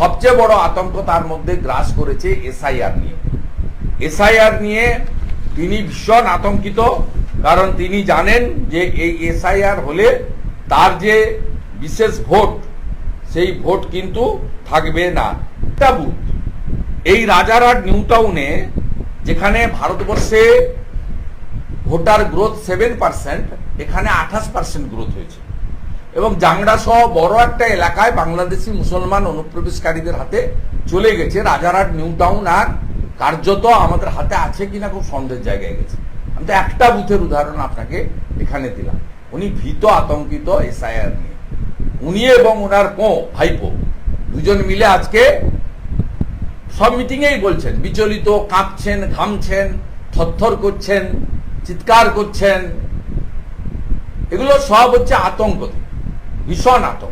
সবচেয়ে বড় আতঙ্ক তার মধ্যে গ্রাস করেছে এসআইআর নিয়ে। এসআইআর নিয়ে তিনি ভীষণ আতঙ্কিত, কারণ তিনি জানেন যে এই এসআইআর হলে তার যে বিশেষ ভোট, সেই ভোট কিন্তু থাকবে না। এই রাজারহাট নিউ টাউনে, যেখানে ভারতবর্ষে ভোটার গ্রোথ সেভেন পার্সেন্ট, এখানে আঠাশ পার্সেন্ট গ্রোথ হয়েছে। এবং জাংড়া সহ বড় একটা এলাকায় বাংলাদেশি মুসলমান অনুপ্রবেশকারীদের হাতে চলে গেছে। রাজারহাট নিউ টাউন আর কার্যত আমাদের হাতে আছে কিনা খুব সন্দেহের জায়গায় গেছে। আমি তো একটা বুথের উদাহরণ আপনাকে এখানে দিলাম। উনি ভীত আতঙ্কিত এসআইআর নিয়ে। উনি এবং ওনার পো ভাইপো দুজন মিলে আজকে সব মিটিংয়েই বলছেন বিচলিত কাঁপছেন ঘামছেন থরথর করছেন চিৎকার করছেন। এগুলো সব হচ্ছে আতঙ্ক। থেকে, 你算哪种